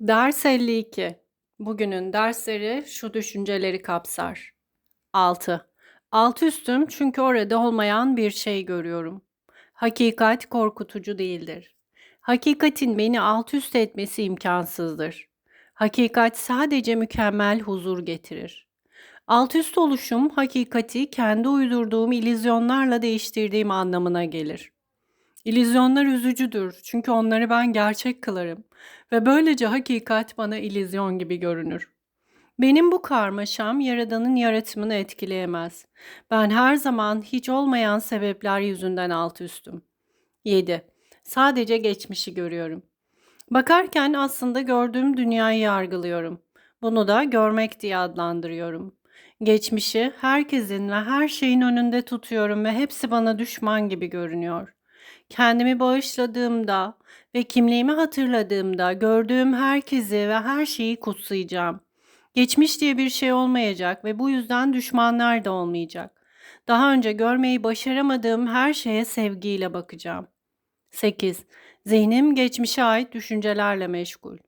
Ders 52. Bugünün dersleri şu düşünceleri kapsar. 6. Alt üstüm çünkü orada olmayan bir şey görüyorum. Hakikat korkutucu değildir. Hakikatin beni alt üst etmesi imkansızdır. Hakikat sadece mükemmel huzur getirir. Alt üst oluşum hakikati kendi uydurduğum illüzyonlarla değiştirdiğim anlamına gelir. İllüzyonlar üzücüdür çünkü onları ben gerçek kılarım ve böylece hakikat bana illüzyon gibi görünür. Benim bu karmaşam yaradanın yaratımını etkileyemez. Ben her zaman hiç olmayan sebepler yüzünden alt üstüm. 7. Sadece geçmişi görüyorum. Bakarken aslında gördüğüm dünyayı yargılıyorum. Bunu da görmek diye adlandırıyorum. Geçmişi herkesin ve her şeyin önünde tutuyorum ve hepsi bana düşman gibi görünüyor. Kendimi bağışladığımda ve kimliğimi hatırladığımda gördüğüm herkesi ve her şeyi kutsayacağım. Geçmiş diye bir şey olmayacak ve bu yüzden düşmanlar da olmayacak. Daha önce görmeyi başaramadığım her şeye sevgiyle bakacağım. 8. Zihnim geçmişe ait düşüncelerle meşgul.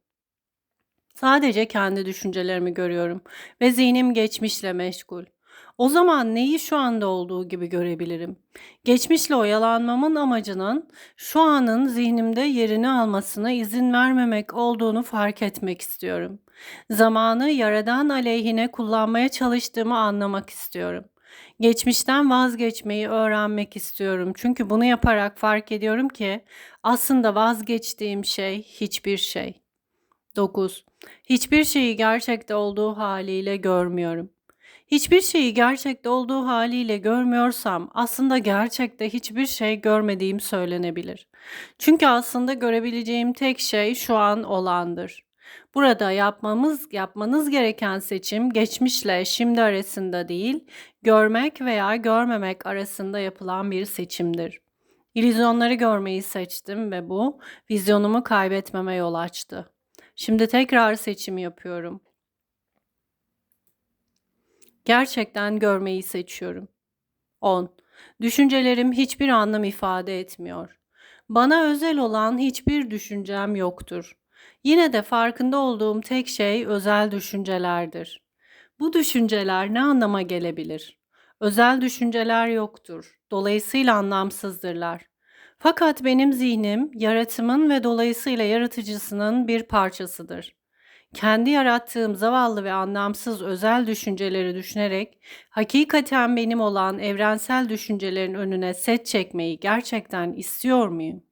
Sadece kendi düşüncelerimi görüyorum ve zihnim geçmişle meşgul. O zaman neyi şu anda olduğu gibi görebilirim? Geçmişle oyalanmamın amacının şu anın zihnimde yerini almasına izin vermemek olduğunu fark etmek istiyorum. Zamanı yaradan aleyhine kullanmaya çalıştığımı anlamak istiyorum. Geçmişten vazgeçmeyi öğrenmek istiyorum. Çünkü bunu yaparak fark ediyorum ki aslında vazgeçtiğim şey hiçbir şey. 9. Hiçbir şeyi gerçekte olduğu haliyle görmüyorum. Hiçbir şeyi gerçekte olduğu haliyle görmüyorsam aslında gerçekte hiçbir şey görmediğim söylenebilir. Çünkü aslında görebileceğim tek şey şu an olandır. Burada yapmamız yapmanız gereken seçim geçmişle şimdi arasında değil, görmek veya görmemek arasında yapılan bir seçimdir. İllüzyonları görmeyi seçtim ve bu vizyonumu kaybetmeme yol açtı. Şimdi tekrar seçim yapıyorum. Gerçekten görmeyi seçiyorum. 10. Düşüncelerim hiçbir anlam ifade etmiyor. Bana özel olan hiçbir düşüncem yoktur. Yine de farkında olduğum tek şey özel düşüncelerdir. Bu düşünceler ne anlama gelebilir? Özel düşünceler yoktur. Dolayısıyla anlamsızdırlar. Fakat benim zihnim yaratımın ve dolayısıyla yaratıcısının bir parçasıdır. Kendi yarattığım zavallı ve anlamsız özel düşünceleri düşünerek hakikaten benim olan evrensel düşüncelerin önüne set çekmeyi gerçekten istiyor muyum?